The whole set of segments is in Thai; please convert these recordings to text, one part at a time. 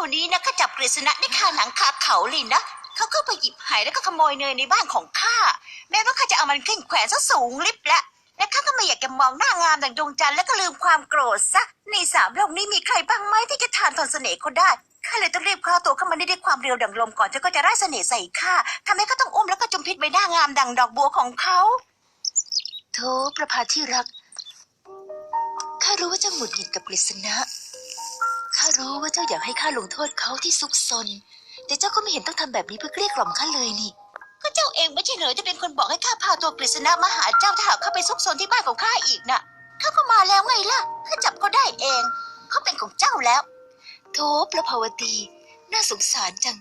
คนนี้นะขจับกฤษณะได้คาหนังคาเขาเลยนะเขาก็ไปหยิบหายแล้วก็ขโมยเนยในบ้านของข้าแม้ว่าข้าจะเอามันขึ้นแขวนซะสูงลิบแล้วและข้าก็ไม่อยากจะมองหน้างามดังดวงจันทร์แล้วก็ลืมความโกรธซะในสามโลกนี้มีใครบ้างไหมที่จะทานทนเสน่ห์เขาได้ข้าเลยต้องรีบคว้าตัวเข้ามาได้ด้วยความเร็วดังลมก่อนจะก็จะไล่เสน่ห์ใส่ข้าทำให้เขาต้องอุ้มแล้วก็จมพิษใบหน้างามดังดอกบัวของเขาโธ่ประภาที่รักข้ารู้ว่าเจ้าหงุดหงิดกับกฤษณะ รู้ว่าเจ้าอยากให้ข้าลงโทษเขาที่ซุกซน แต่เจ้าก็ไม่เห็นต้องทำแบบนี้เพื่อเกลี้ยกล่อมข้าเลยนี่ ก็เจ้าเองไม่ใช่เหรอที่เป็นคนบอกให้ข้าพาตัวกฤษณะมาหาเจ้าถ้าหากเข้าไปซุกซนที่บ้านของข้าอีกน่ะข้าก็มาแล้วไงล่ะข้าจับเขาได้เอง เขาเป็นของเจ้าแล้ว โธ่ประภาวตี น่าสงสารจัง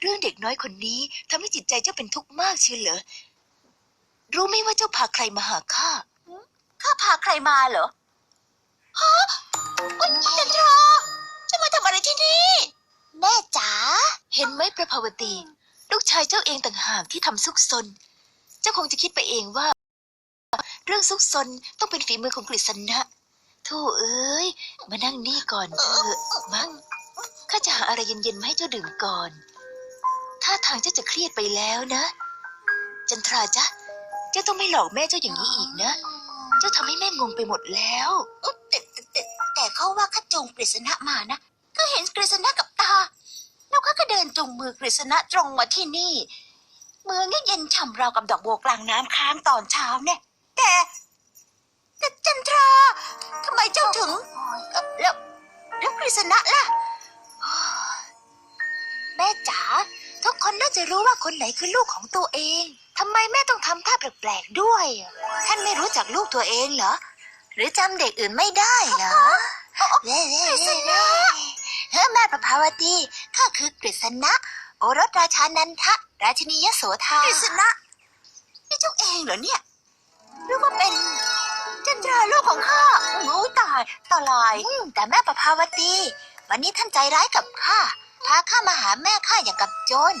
เรื่องเด็กน้อยคนนี้ทำให้จิตใจเจ้าเป็นทุกข์มากเชียวเหรอ รู้ไหมว่าเจ้าพาใครมาหาข้า ข้าพาใครมาเหรอ ฮะอุ๊ยจันทราจะมา ที่นี่ แม่จ๋า เห็นไหมประภาวตี ลูกชายเจ้าเองต่างหากที่ทำซุกซน เจ้าคงจะคิดไปเองว่า เรื่องซุกซนต้องเป็นฝีมือของกฤษณะโธ่เอ้ย มานั่งนี่ก่อนเถอะมั้งข้าจะหาอะไรเย็นๆมาให้เจ้าดื่มก่อนท่าทางเจ้าจะเครียดไปแล้วนะ จันทราจ๊ะ เจ้าต้องไม่หลอกแม่เจ้าอย่างนี้อีกนะ เจ้าทำให้แม่งงไปหมดแล้ว แต่แต่แต่เขาว่าข้าจูงกฤษณะมานะ เห็นกฤษณะกับตา แล้วข้าก็เดินจูงมือกฤษณะตรงมาที่นี่มือเนี่ยเย็นฉ่ำราวกับดอกบัวกลางน้ำค้างตอนเช้าเนี่ย แต่แต่จันทราทำไมเจ้าถึงเอ่อแล้วแล้วกฤษณะล่ะ แม่จ๋าทุกคนน่าจะรู้ว่าคนไหนคือลูกของตัวเองทำไมแม่ต้องทำท่าแปลกๆด้วยอะท่านไม่รู้จักลูกตัวเองเหรอ หรือจำเด็กอื่นไม่ได้เหรอเน่เน่เน่ เน่เฮ้ยแม่ประภาวตีข้าคือกฤษณะ โอรสราชานันทะ ราชินียโสธากฤษณะนี่เจ้าเองเหรอเนี่ยหรือว่าเป็นจันทราลูกของข้าโอ้ยตายตาลายอืมแต่แม่ประภาวตีวันนี้ท่านใจร้ายกับข้าพาข้ามาหาแม่ข้าอย่างกับโจร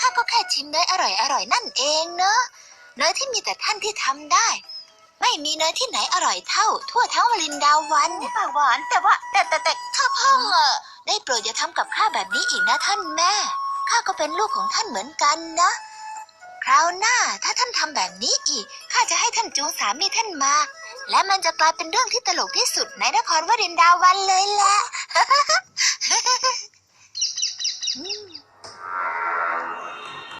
ข้าก็แค่ชิมเนยอร่อยๆนั่นเองเนอะเนยที่มีแต่ท่านที่ทำได้ ไม่มีเนยที่ไหนอร่อยเท่า ทั่วทั้งวลินดาวันปากหวานแต่ว่าแต่แต่แต่ข้าพ่ออะ ได้โปรดอย่าทำกับข้าแบบนี้อีกนะท่านแม่ ข้าก็เป็นลูกของท่านเหมือนกันนะ คราวหน้าถ้าท่านทำแบบนี้อีก ข้าจะให้ท่านจูงสามีท่านมา และมันจะกลายเป็นเรื่องที่ตลกที่สุดในนครวรินดาวันเลยแหละ